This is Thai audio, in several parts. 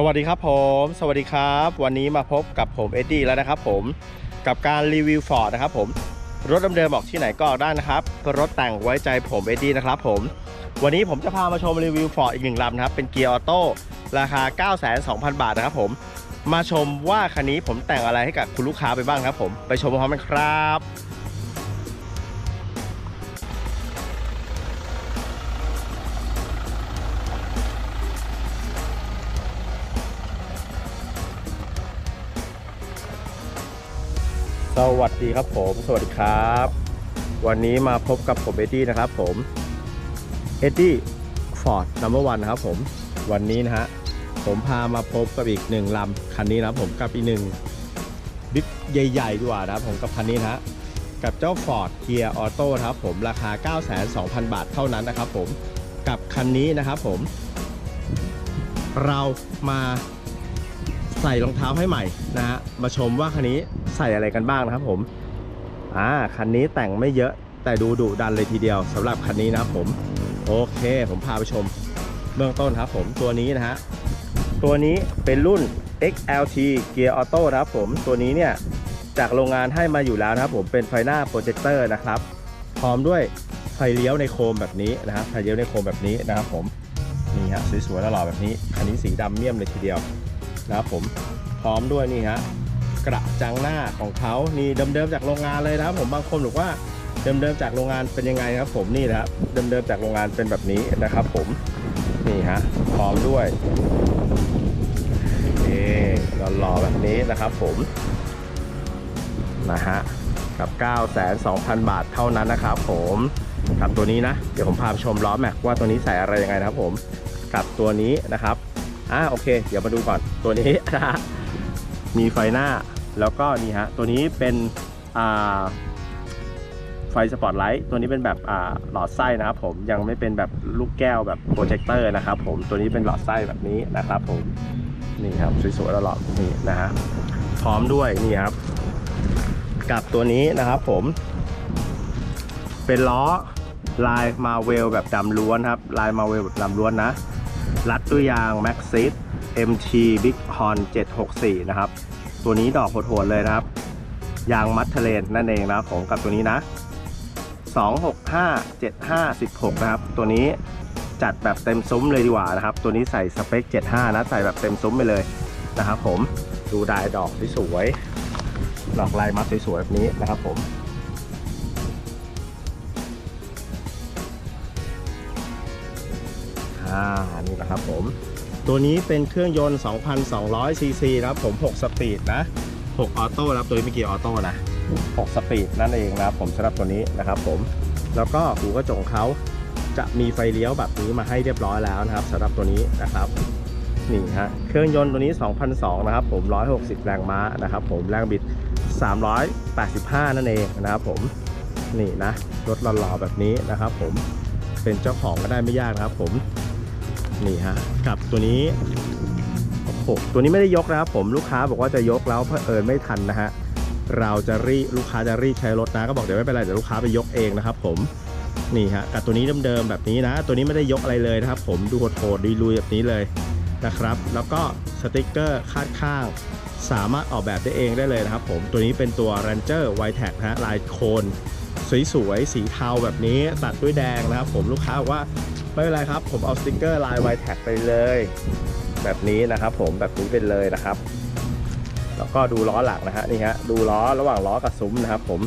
สวัสดีครับผม สวัสดีครับ วันนี้มาพบกับผมเอ็ดดี้แล้วนะครับผมกับการรีวิวฟอร์ดนะครับผมรถเดิมๆบอกที่ไหนก็ออกได้นะครับรถแต่งไว้ใจผมเอ็ดดี้นะครับผมวันนี้ผมจะพามาชมรีวิวฟอร์ดอีกหนึ่งลำนะครับเป็นเกียร์ออโต้ราคา 9 2 0 0 0 บาทนะครับผมมาชมว่าคันนี้ผมแต่งอะไรให้กับคุณลูกค้าไปบ้างครับผม ไปชมพร้อมกันครับ สวัสดีครับผม สวัสดีครับ วันนี้มาพบกับผมเอ็ดดี้นะครับผมเอ็ดดี้ฟอร์ดนัมเบอร์วันนะครับผมวันนี้นะฮะผมพามาพบกับอีกหนึ่งลำคันนี้นะผมกับอีกหนึ่งบิ๊กใหญ่ๆดีกว่านะครับผมกับคันนี้นะฮะกับเจ้า Ford Gear Auto นะครับผมราคา 92,000 บาทเท่านั้นนะครับผมกับคันนี้นะครับผม เรามาใส่รองเท้าให้ใหม่นะฮะมาชมว่าคันนี้ ใส่อะไรกันบ้างนะครับผมอ่าคันนี้แต่งไม่เยอะแต่ดูดุดันเลยทีเดียวสำหรับคันนี้นะครับผมโอเค ผมพาไปชมเบื้องต้นครับผมตัวนี้นะฮะตัวนี้เป็นรุ่น XLT Gear Auto นะครับผมตัวนี้เนี่ยจากโรงงานให้มาอยู่แล้วนะครับผมเป็นไฟหน้าโปรเจคเตอร์นะครับพร้อมด้วยไฟเลี้ยวในโคมแบบนี้นะครับไฟเลี้ยวในโคมแบบนี้นะครับผมนี่ฮะสวยๆแล้วหล่อแบบนี้คันนี้สีดำเมี่ยมเลยทีเดียวนะครับผมพร้อมด้วยนี่ฮะ กระจังหน้าของเขานี่เดิมๆจากโรงงานเลยนะครับ ผมบางคนบอกว่าเดิมๆจากโรงงานเป็นยังไงครับผมนี่นะครับเดิมๆจากโรงงานเป็นแบบนี้นะครับ ผมนี่ฮะพร้อมด้วยนี่หล่อๆแบบนี้นะครับ ผมนะฮะกับ 9 2 0 0 0 บาทเท่านั้นนะครับ ผมกับตัวนี้นะ เดี๋ยวผมพาชมล้อแม็กว่าตัวนี้ใส่อะไรยังไงนะครับ ผมกับตัวนี้นะครับอ่าโอเค เดี๋ยวมาดูก่อนตัวนี้นะฮะ มีไฟหน้าแล้วก็นี่ฮะตัวนี้เป็นไฟสปอตไลท์ตัวนี้เป็นแบบหลอดไส้นะครับผมยังไม่เป็นแบบลูกแก้วแบบโปรเจคเตอร์นะครับผมตัวนี้เป็นหลอดไส้แบบนี้นะครับผมนี่ครับสวยๆแล้วหลอดนี่นะฮะพร้อมด้วยนี่ครับ กับตัวนี้นะครับผม เป็นล้อลายมาเวลแบบดำล้วนครับลายมาเวลแบบดำล้วนนะ รัดด้วยยาง Maxxis MT Big Horn 764 นะครับ ตัวนี้ดอกโหดๆเลยนะครับ ยางมัดเทเลนนั่นเองนะครับผมกับตัวนี้นะ 265 75 16 นะครับ ตัวนี้จัดแบบเต็มซุ้มเลยดีกว่านะครับ ตัวนี้ใส่สเปค 75 นะ ใส่แบบเต็มซุ้มไปเลยนะครับผม ดูดายดอกสวยๆ ดอกลายมัดสวยๆแบบนี้นะครับผม อ่านี่แหละครับผม ตัวนี้เป็นเครื่องยนต์ 2,200 ซีซีนะครับผม 6 สปีดนะ 6 ออโต้นะครับตัวนี้ไม่เกี่ยวออโต้นะ 6 สปีดนั่นเองนะครับผมสำหรับตัวนี้นะครับผม แล้วก็หูกระจกเขาจะมีไฟเลี้ยวแบบนี้มาให้เรียบร้อยแล้วนะครับสำหรับตัวนี้นะครับนี่ฮะเครื่องยนต์ตัวนี้ 2,002นะครับผม 160 แรงม้านะครับผมแรงบิด 385 นั่นเองนะครับผมนี่นะรถหล่อๆแบบนี้นะครับผมเป็นเจ้าของก็ได้ไม่ยากนะครับผม นี่ฮะกับตัวนี้โอ้โหตัวนี้ไม่ได้ยกนะครับผมลูกค้าบอกว่าจะยกแล้วเผอิญไม่ทันนะฮะเราจะรีลูกค้าจะรีใช้รถนะก็บอกเดี๋ยวไม่เป็นไรเดี๋ยวลูกค้าไปยกเองนะครับผมนี่ฮะกับตัวนี้เดิมๆแบบนี้นะ ตัวนี้ไม่ได้ยกอะไรเลยนะครับ ผมดูโหดๆดีลุยแบบนี้เลยนะครับ แล้วก็สติกเกอร์คาดข้างสามารถออกแบบได้เองได้เลยนะครับ ผมตัวนี้เป็นตัว Ranger w i t e c นะฮะลายโคนสวยๆสีเทาแบบนี้ตัดด้วยแดงนะครับ ผมลูกค้าบอกว่า ไม่เป็นไรครับ ผมเอาสติกเกอร์ลายไวแท็กไปเลย แบบนี้นะครับ ผมแบบนี้เป็นเลยนะครับ แล้วก็ดูล้อหลังนะฮะนี่ฮะดูล้อระหว่างล้อกับซุ้มนะครับ ผม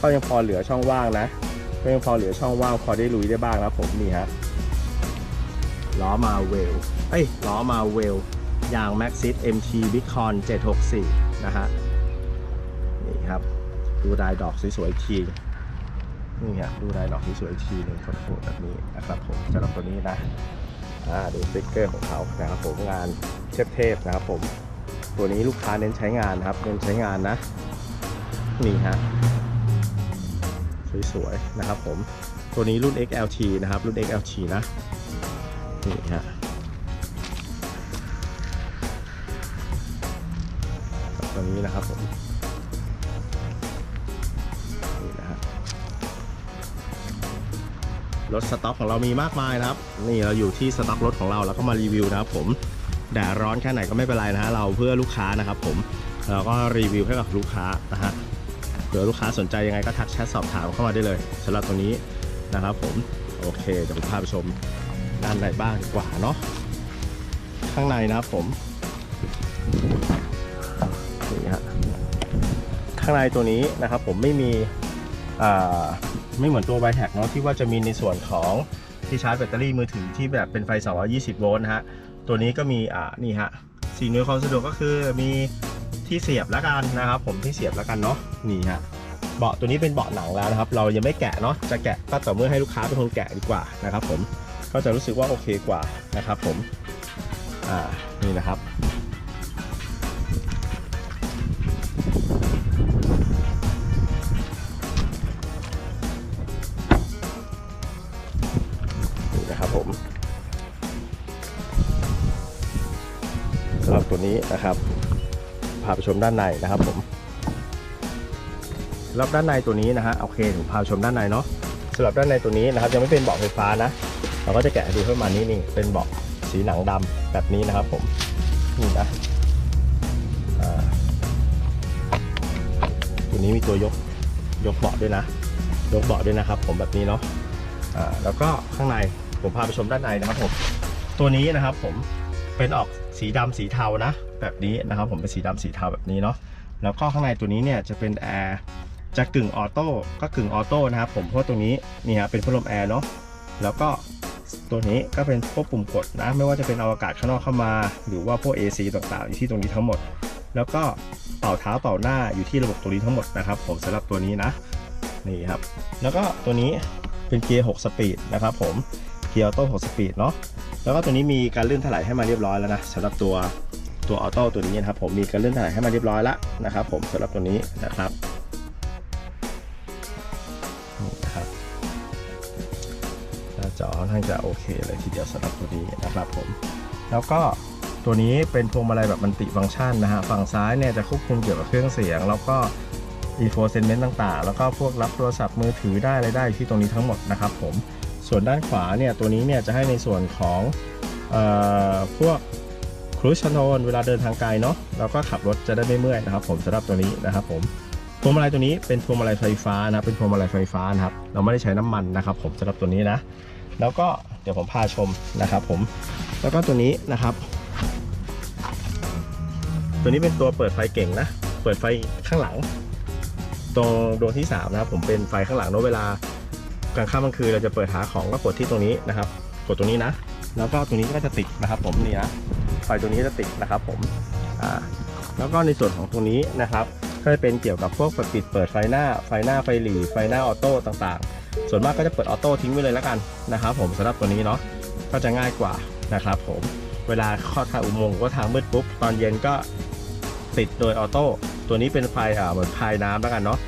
ก็ยังพอเหลือช่องว่างนะก็ยังพอเหลือช่องว่างพอได้ลุยได้บ้างนะผมนี่ฮะล้อมาเวลเอ้ยล้อมาเวลยาง Maxxis MT Big Con 764 นะฮะ นี่ครับ ดูลายดอกสวยๆอีกที นี่ฮะดูลายดอกนี่สวยอีกทีหนึ่งโคตรๆแบบนี้นะครับผมสำหรับตัวนี้นะอ่าดูสติ๊กเกอร์ของเขานะครับผมงานเทพๆนะครับผมตัวนี้ลูกค้าเน้นใช้งานนะครับเน้นใช้งานนะนี่ฮะสวยๆนะครับผมตัวนี้รุ่น XLT นะครับ รุ่น XLT นะนี่ฮะตัวนี้นะครับผม รถสต็อกของเรามีมากมายนะครับ นี่เราอยู่ที่สต็อกรถของเราแล้วก็มารีวิวนะครับผมแดดร้อนแค่ไหนก็ไม่เป็นไรนะฮะเราเพื่อลูกค้านะครับผมเราก็รีวิวให้กับลูกค้านะฮะเผื่อลูกค้าสนใจยังไงก็ทักแชทสอบถามเข้ามาได้เลยสำหรับตัวนี้นะครับผมโอเคเดี๋ยวผมพาไปชมด้านในบ้างดีกว่าเนาะข้างในนะครับผมนี่ฮะข้างในตัวนี้นะครับผมไม่มี ไม่เหมือนตัวไบแท็กเนาะที่ว่าจะมีในส่วนของที่ชาร์จแบตเตอรี่มือถือที่แบบเป็นไฟ 220 โวลต์นะฮะ ตัวนี้ก็มีอ่านี่ฮะสิ่งนวยความสะดวกก็คือมีที่เสียบแล้วกันนะครับ ผมที่เสียบแล้วกันเนาะนี่ฮะเบาะตัวนี้เป็นเบาะหนังแล้วนะครับ เรายังไม่แกะเนาะจะแกะก็ต่อเมื่อให้ลูกค้าเป็นคนแกะดีกว่านะครับ ผมก็จะรู้สึกว่าโอเคกว่านะครับ ผมอ่านี่นะครับ ตัวนี้นะครับพาไปชมด้านในนะครับผมสำหรับด้านในตัวนี้นะฮะโอเคผมพาชมด้านในเนาะสำหรับด้านในตัวนี้นะครับยังไม่เป็นเบาะไฟฟ้านะ เราก็จะแกะดูให้มันนี่นี่เป็นเบาะสีหนังดำแบบนี้นะครับผมนี่นะตัวนี้มีตัวยกยกเบาะด้วยนะ ยกเบาะด้วยนะครับ ผมแบบนี้เนาะแล้วก็ข้างในผมพาไปชมด้านในนะครับผมตัวนี้นะครับผมเป็นออก สีดำสีเทานะ แบบนี้นะครับผมเป็นสีดำสีเทาแบบนี้เนาะแล้วก็ข้างในตัวนี้เนี่ยจะเป็นแอร์จะกึ่งออโต้ก็กึ่งออโต้นะครับผมเพราะตรงนี้นี่ฮะเป็นพัดลมแอร์เนาะแล้วก็ตัวนี้ก็เป็นพวกปุ่มกดนะไม่ว่าจะเป็นอวกาศข้างนอกเข้ามา หรือว่าพวก AC ต่างๆอยู่ที่ตรงนี้ทั้งหมด แล้วก็เป่าเท้าเป่าหน้าอยู่ที่ระบบตรงนี้ทั้งหมดนะครับ ผมสำหรับตัวนี้นะนี่ครับ แล้วก็ตัวนี้เป็นเกียร์ 6 สปีดนะครับผมเกียร์ออโต้6สปีดเนาะ แล้วก็ตัวนี้มีการลื่นถลายให้มาเรียบร้อยแล้วนะสำหรับตัวตัวออโต้ตัวนี้นะครับผมมีการลื่นถลายให้มาเรียบร้อยแล้วนะครับผมสำหรับตัวนี้นะครับนี่นะครับหน้าจอค่อนข้างจะโอเคเลยทีเดียวสำหรับตัวนี้นะครับผม แล้วก็ตัวนี้เป็นพวงมาลัยแบบมันติฟังก์ชันนะฮะฝั่งซ้ายเนี่ยจะควบคุมเกี่ยวกับเครื่องเสียง แล้วก็ infotainment ต่างๆ แล้วก็พวกรับโทรศัพท์มือถือได้อะไรได้อยู่ที่ตรงนี้ทั้งหมดนะครับผม ส่วนด้านขวาเนี่ยตัวนี้เนี่ยจะให้ในส่วนของออพวกครู i คอนเวลาเดินทางไกลเนาะแล้วก็ขับรถจะได้ไม่เมื่อยนะครับ ผมสำหรับตัวนี้นะครับผมพวงมาลัยตัวนี้เป็นพวงมาลัยไฟฟ้านะเป็นพวงมาลัยไฟฟ้านะครับเราไม่ได้ใช้น้ำมันนะครับ ผมสำหรับตัวนี้นะ แล้วก็เดี๋ยวผมพาชมนะครับ ผมแล้วก็ตัวนี้นะครับ ตัวนี้เป็นตัวเปิดไฟเก่งนะ เปิดไฟข้างหลัง ตรงดวงที่3นะครับผมเป็นไฟข้างหลังเนอะเวลา กลางค่ำกลางคืนเราจะเปิดหาของก็กดที่ตรงนี้นะครับ กดตรงนี้นะ แล้วก็ตัวนี้ก็จะติดนะครับ ผมนี่นะไฟตัวนี้จะติดนะครับ ผมอ่าแล้วก็ในส่วนของตรงนี้นะครับก็จะเป็นเกี่ยวกับพวกปิดปิดเปิดไฟหน้าไฟหน้าไฟหลีไฟหน้าออโต้ต่างๆ ส่วนมากก็จะเปิดออโต้ทิ้งไว้เลยแล้วกันนะครับ ผมสำหรับตัวนี้เนาะก็จะง่ายกว่านะครับ ผมเวลาเข้าทางอุโมงค์ก็ทางมืดปุ๊บตอนเย็นก็ติดโดยออโต้ตัวนี้เป็นไฟอ่าเหมือนพายน้ำแล้วกันเนาะ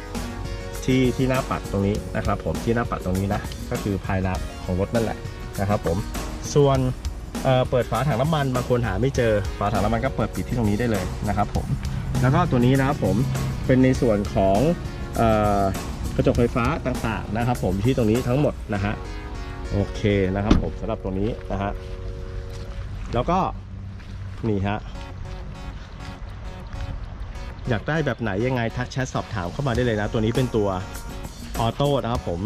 ที่ที่หน้าปัดตรงนี้นะครับผมที่หน้าปัดตรงนี้นะก็คือภายในของรถนั่นแหละนะครับผมส่วนเเปิดฝาถังน้ำมันบางคนหาไม่เจอฝาถังน้ำมันก็เปิดปิดที่ตรงนี้ได้เลยนะครับผมแล้วก็ตัวนี้นะครับผมเป็นในส่วนของออกระจกไฟฟ้าต่างๆนะครับผมที่ตรงนี้ทั้งหมดนะฮะโอเคนะครับผมสำหรับตัวนี้นะฮะแล้วก็นี่ฮะ อยากได้แบบไหนยังไงทักแชทสอบถามเข้ามาได้เลยนะ ตัวนี้เป็นตัวออโต้นะครับผม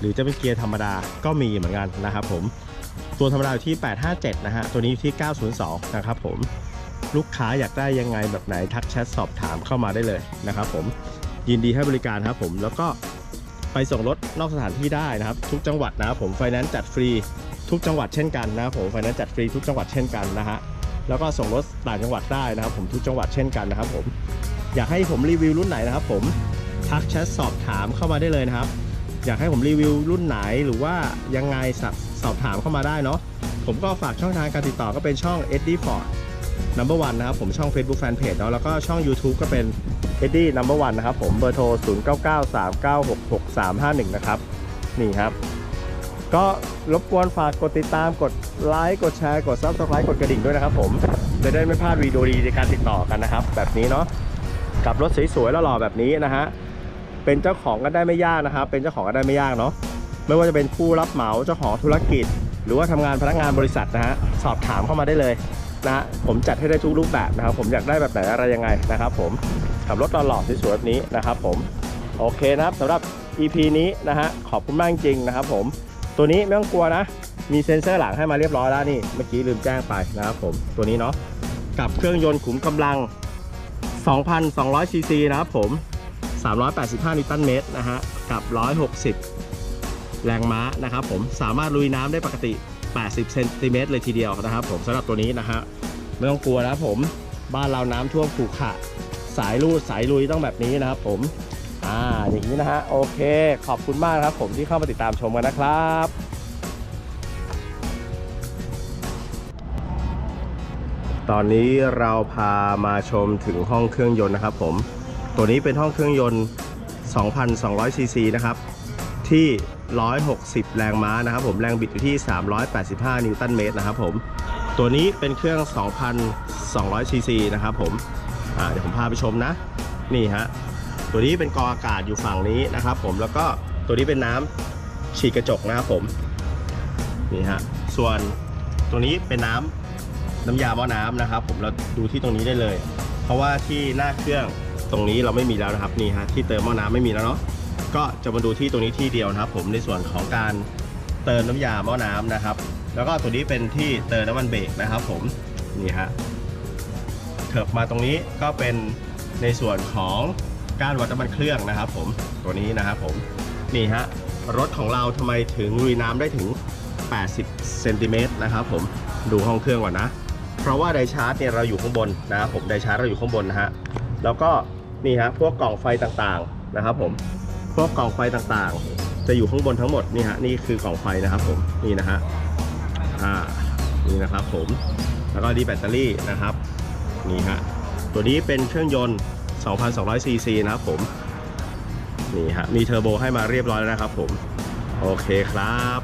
หรือจะเป็นเกียร์ธรรมดาก็มีเหมือนกันนะครับผม ตัวธรรมดาอยู่ที่ 857 นะฮะ ตัวนี้อยู่ที่ 902 นะครับผม ลูกค้าอยากได้ยังไงแบบไหนทักแชทสอบถามเข้ามาได้เลยนะครับผม ยินดีให้บริการครับผม แล้วก็ไปส่งรถนอกสถานที่ได้นะครับ ทุกจังหวัดนะครับผม ไฟแนนซ์จัดฟรีทุกจังหวัดเช่นกันนะครับผมไฟแนนซ์จัดฟรีทุกจังหวัดเช่นกันนะฮะแล้วก็ส่งรถต่างจังหวัดได้นะครับผมทุกจังหวัดเช่นกันนะครับผม อยากให้ผมรีวิวรุ่นไหนนะครับผมทักแชทสอบถามเข้ามาได้เลยนะครับ อยากให้ผมรีวิวรุ่นไหนหรือว่ายังไงสอบสอบถามเข้ามาได้เนาะผมก็ฝากช่องทางการติดต่อก็เป็นช่อง Eddie Ford Number One นะครับผมช่อง Facebook Fanpage เนาะแล้วก็ช่อง YouTube ก็เป็น Eddie Number One นะครับผมเบอร์โทร 0993966351 นะครับนี่ครับ ก็รบกวนฝากกดติดตามกดไลค์กดแชร์กด Subscribe กดกระดิ่งด้วยนะครับผมจะได้ไม่พลาดวีดีโอดีในการติดต่อกันนะครับ แบบนี้เนาะ กับรถสวยๆแล้วหล่อแบบนี้นะฮะเป็นเจ้าของก็ได้ไม่ยากนะครับ เป็นเจ้าของก็ได้ไม่ยากเนาะไม่ว่าจะเป็นผู้รับเหมาเจ้าของธุรกิจ หรือว่าทำงานพนักงานบริษัทนะฮะสอบถามเข้ามาได้เลยนะผมจัดให้ได้ทุกรูปแบบนะครับ ผมอยากได้แบบไหนอะไรยังไงนะครับ ผมขับรถหล่อๆสวยๆแบบนี้นะครับ ผมโอเคนะครับสำหรับ EP นี้นะฮะขอบคุณมากจริงนะครับผมตัวนี้ไม่ต้องกลัวนะ มีเซ็นเซอร์หลังให้มาเรียบร้อยแล้วนี่เมื่อกี้ลืมแจ้งไปนะครับผมตัวนี้เนาะกับเครื่องยนต์ขุมกำลัง 2,200 ซีซีนะครับผม 385 นิวตันเมตรนะฮะ กับ 160 แรงม้านะครับผม สามารถลุยน้ำได้ปกติ 80 เซนติเมตรเลยทีเดียวนะครับผมสำหรับตัวนี้นะฮะ ไม่ต้องกลัวนะครับผม บ้านเราน้ำท่วมผูกขะสายลูดสายลุยต้องแบบนี้นะครับผม อ่า อย่างนี้นะฮะ โอเค ขอบคุณมากนะครับผมที่เข้ามาติดตามชมกันนะครับ ตอนนี้เราพามาชมถึงห้องเครื่องยนต์นะครับผม ตัวนี้เป็นห้องเครื่องยนต์ 2,200 ซีซีนะครับ ที่ 160 แรงม้านะครับผม แรงบิดอยู่ที่ 385 นิวตันเมตรนะครับผม ตัวนี้เป็นเครื่อง 2,200 ซีซีนะครับผมเดี๋ยวผมพาไปชมนะ นี่ฮะ ตัวนี้เป็นกออากาศอยู่ฝั่งนี้นะครับผม แล้วก็ตัวนี้เป็นน้ำฉีดกระจกนะครับผม นี่ฮะ ส่วนตัวนี้เป็นน้ำ น้ำยาหม้อน้ำนะครับ ผมเราดูที่ตรงนี้ได้เลย เพราะว่าที่หน้าเครื่องตรงนี้เราไม่มีแล้วนะครับนี่ฮะที่เติมหม้อน้ำไม่มีแล้วเนาะก็จะมาดูที่ตรงนี้ที่เดียวนะครับ ผมในส่วนของการเติมน้ำยาหม้อน้ำนะครับ แล้วก็ตัวนี้เป็นที่เติมน้ำมันเบรกนะครับ ผมนี่ฮะเถิบมาตรงนี้ก็เป็นในส่วนของการวัดน้ำมันเครื่องนะครับ ผมตัวนี้นะครับผมนี่ฮะรถของเราทำไมถึงลุยน้ำได้ถึง 80 เซนติเมตรนะครับผมดูห้องเครื่องก่อนนะ เพราะว่าไดชาร์จเนี่ยเราอยู่ข้างบนนะครับผมไดชาร์จเราอยู่ข้างบนนะฮะแล้วก็นี่ฮะพวกกล่องไฟต่างๆนะครับผมพวกกล่องไฟต่างๆ จะอยู่ข้างบนทั้งหมดนี่ฮะนี่คือกล่องไฟนะครับผมนี่นะฮะอ่านี่นะครับผมแล้วก็ดีแบตเตอรี่นะครับนี่ฮะตัวนี้เป็นเครื่องยนต์ 2,200ซีซีนะครับผมนี่ฮะมีเทอร์โบให้มาเรียบร้อยแล้วนะครับผมโอเคครับ